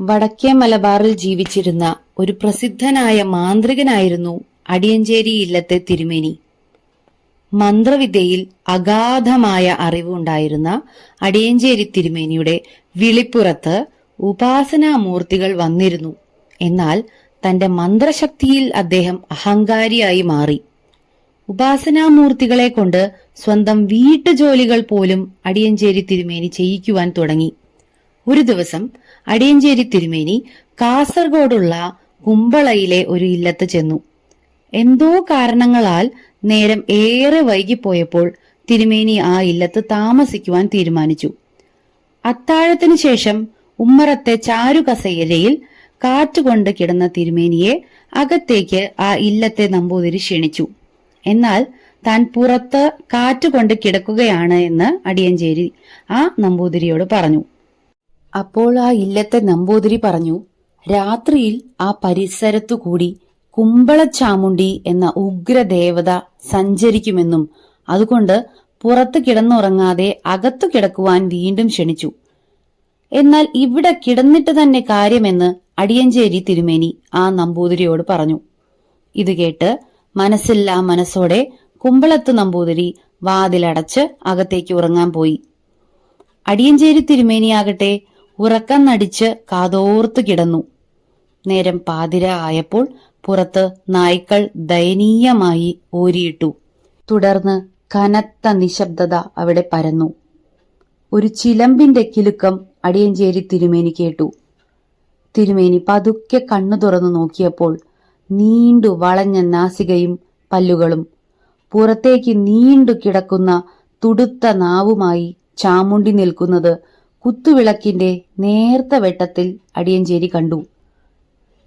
വടക്കേ മലബാറിൽ ജീവിച്ചിരുന്ന ഒരു പ്രസിദ്ധനായ മാന്ത്രികനായിരുന്നു അടിയഞ്ചേരി ഇല്ലത്തെ തിരുമേനി. മന്ത്രവിദ്യയിൽ അഗാധമായ അറിവുണ്ടായിരുന്ന അടിയഞ്ചേരി തിരുമേനിയുടെ വിളിപ്പുറത്ത് ഉപാസനാമൂർത്തികൾ വന്നിരുന്നു. എന്നാൽ തന്റെ മന്ത്രശക്തിയിൽ അദ്ദേഹം അഹങ്കാരിയായി മാറി. ഉപാസനാമൂർത്തികളെ കൊണ്ട് സ്വന്തം വീട്ടുജോലികൾ പോലും അടിയഞ്ചേരി തിരുമേനി ചെയ്യിക്കുവാൻ തുടങ്ങി. ഒരു ദിവസം അടിയഞ്ചേരി തിരുമേനി കാസർഗോഡുള്ള കുമ്പളയിലെ ഒരു ഇല്ലത്ത് ചെന്നു. എന്തോ കാരണങ്ങളാൽ നേരം ഏറെ വൈകിപ്പോയപ്പോൾ തിരുമേനി ആ ഇല്ലത്ത് താമസിക്കുവാൻ തീരുമാനിച്ചു. അത്താഴത്തിനു ശേഷം ഉമ്മറത്തെ ചാരുകസയിലയിൽ കാറ്റുകൊണ്ട് കിടന്ന തിരുമേനിയെ അകത്തേക്ക് ആ ഇല്ലത്തെ നമ്പൂതിരി ക്ഷണിച്ചു. എന്നാൽ താൻ പുറത്ത് കാറ്റുകൊണ്ട് കിടക്കുകയാണ് എന്ന് അടിയഞ്ചേരി ആ നമ്പൂതിരിയോട് പറഞ്ഞു. അപ്പോൾ ആ ഇല്ലത്തെ നമ്പൂതിരി പറഞ്ഞു രാത്രിയിൽ ആ പരിസരത്തു കൂടി കുമ്പളച്ചാമുണ്ടി എന്ന ഉഗ്രദേവത സഞ്ചരിക്കുമെന്നും അതുകൊണ്ട് പുറത്ത് കിടന്നുറങ്ങാതെ അകത്തു കിടക്കുവാൻ വീണ്ടും ക്ഷണിച്ചു. എന്നാൽ ഇവിടെ കിടന്നിട്ട് തന്നെ കാര്യമെന്ന് അടിയഞ്ചേരി തിരുമേനി ആ നമ്പൂതിരിയോട് പറഞ്ഞു. ഇത് കേട്ട് മനസ്സില്ലാ മനസ്സോടെ കുമ്പളത്ത് നമ്പൂതിരി വാതിലടച്ച് അകത്തേക്ക് ഉറങ്ങാൻ പോയി. അടിയഞ്ചേരി തിരുമേനിയാകട്ടെ ഉറക്കം നടിച്ച് കാതോർത്ത് കിടന്നു. നേരം പാതിര ആയപ്പോൾ പുറത്ത് നായ്ക്കൾ ദയനീയമായി ഓരിയിട്ടു തുടർന്ന് കനത്ത നിശബ്ദത അവിടെ പരന്നു. ഒരു ചിലമ്പിന്റെ കിലുക്കം അടിയഞ്ചേരി തിരുമേനി കേട്ടു. തിരുമേനി പതുക്കെ കണ്ണു തുറന്നു നോക്കിയപ്പോൾ നീണ്ടു വളഞ്ഞ നാസികയും പല്ലുകളും പുറത്തേക്ക് നീണ്ടു കിടക്കുന്ന തുടുത്ത നാവുമായി ചാമുണ്ടി നിൽക്കുന്നത് കുത്തുവിളക്കിന്റെ നേർത്ത വെട്ടത്തിൽ അടിയഞ്ചേരി കണ്ടു.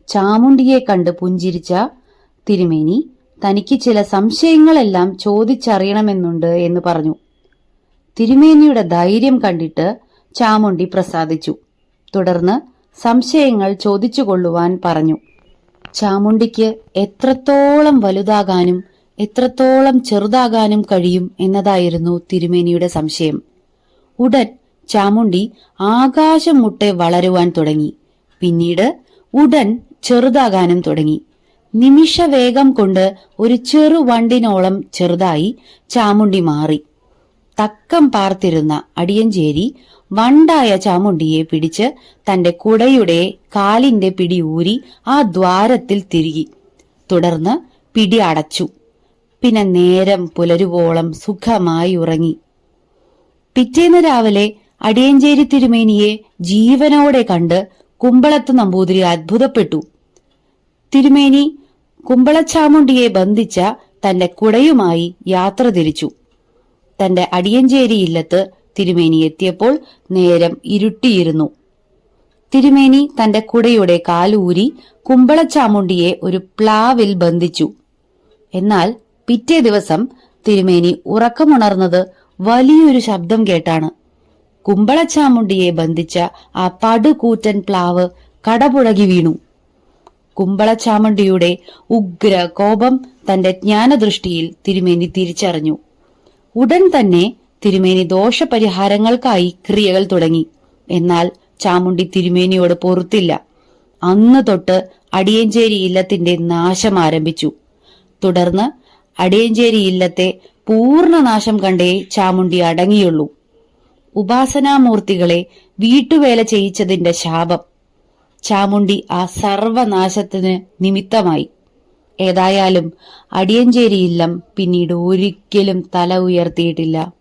ചാമുണ്ടിയെ കണ്ട് പുഞ്ചിരിച്ച തിരുമേനി തനിക്ക് ചില സംശയങ്ങളെല്ലാം ചോദിച്ചറിയണമെന്നുണ്ട് എന്ന് പറഞ്ഞു. തിരുമേനിയുടെ ധൈര്യം കണ്ടിട്ട് ചാമുണ്ടി പ്രസാദിച്ചു. തുടർന്ന് സംശയങ്ങൾ ചോദിച്ചുകൊള്ളുവാൻ പറഞ്ഞു. ചാമുണ്ടിക്ക് എത്രത്തോളം വലുതാകാനും എത്രത്തോളം ചെറുതാകാനും കഴിയും എന്നതായിരുന്നു തിരുമേനിയുടെ സംശയം. ഉടൻ ചാമുണ്ടി ആകാശം മുട്ടെ വളരുവാൻ തുടങ്ങി. പിന്നീട് ഉടൻ ചെറുതാകാനും തുടങ്ങി. നിമിഷ വേഗം കൊണ്ട് ഒരു ചെറു വണ്ടിനോളം ചെറുതായി ചാമുണ്ടി മാറി. തക്കം പാർത്തിരുന്ന അടിയഞ്ചേരി വണ്ടായ ചാമുണ്ടിയെ പിടിച്ച് തന്റെ കുടയുടെ കാലിന്റെ പിടി ഊരി ആ ദ്വാരത്തിൽ തിരികി. തുടർന്ന് പിടി അടച്ചു. പിന്നെ നേരം പുലരുവോളം സുഖമായി ഉറങ്ങി. പിറ്റേന്ന് രാവിലെ അടിയഞ്ചേരി തിരുമേനിയെ ജീവനോടെ കണ്ട് കുമ്പളത്ത് നമ്പൂതിരി അത്ഭുതപ്പെട്ടു. തിരുമേനി കുമ്പളച്ചാമുണ്ടിയെ ബന്ധിച്ച തന്റെ കുടയുമായി യാത്ര തിരിച്ചു. തന്റെ അടിയഞ്ചേരി ഇല്ലത്ത് തിരുമേനി എത്തിയപ്പോൾ നേരം ഇരുട്ടിയിരുന്നു. തിരുമേനി തന്റെ കുടയുടെ കാലൂരി കുമ്പളച്ചാമുണ്ടിയെ ഒരു പ്ലാവിൽ ബന്ധിച്ചു. എന്നാൽ പിറ്റേ ദിവസം തിരുമേനി ഉറക്കമുണർന്നത് വലിയൊരു ശബ്ദം കേട്ടാണ്. കുമ്പളച്ചാമുണ്ടിയെ ബന്ധിച്ച ആ പടുകൂറ്റൻ പ്ലാവ് കടപുഴകി വീണു. കുമ്പളച്ചാമുണ്ടിയുടെ ഉഗ്ര കോപം തന്റെ ജ്ഞാനദൃഷ്ടിയിൽ തിരുമേനി തിരിച്ചറിഞ്ഞു. ഉടൻ തന്നെ തിരുമേനി ദോഷപരിഹാരങ്ങൾക്കായി ക്രിയകൾ തുടങ്ങി. എന്നാൽ ചാമുണ്ടി തിരുമേനിയോട് പൊറുത്തില്ല. അന്ന് തൊട്ട് അടിയഞ്ചേരി ഇല്ലത്തിന്റെ നാശം ആരംഭിച്ചു. തുടർന്ന് അടിയഞ്ചേരി ഇല്ലത്തെ പൂർണനാശം കണ്ടേ ചാമുണ്ടി അടങ്ങിയുള്ളൂ. ഉപാസനാമൂർത്തികളെ വീട്ടുവേല ചെയ്യിച്ചതിന്റെ ശാപം. ചാമുണ്ടി ആ സർവനാശത്തിന് നിമിത്തമായി. ഏതായാലും അടിയഞ്ചേരി ഇല്ലം പിന്നീട് ഒരിക്കലും തല ഉയർത്തിയിട്ടില്ല.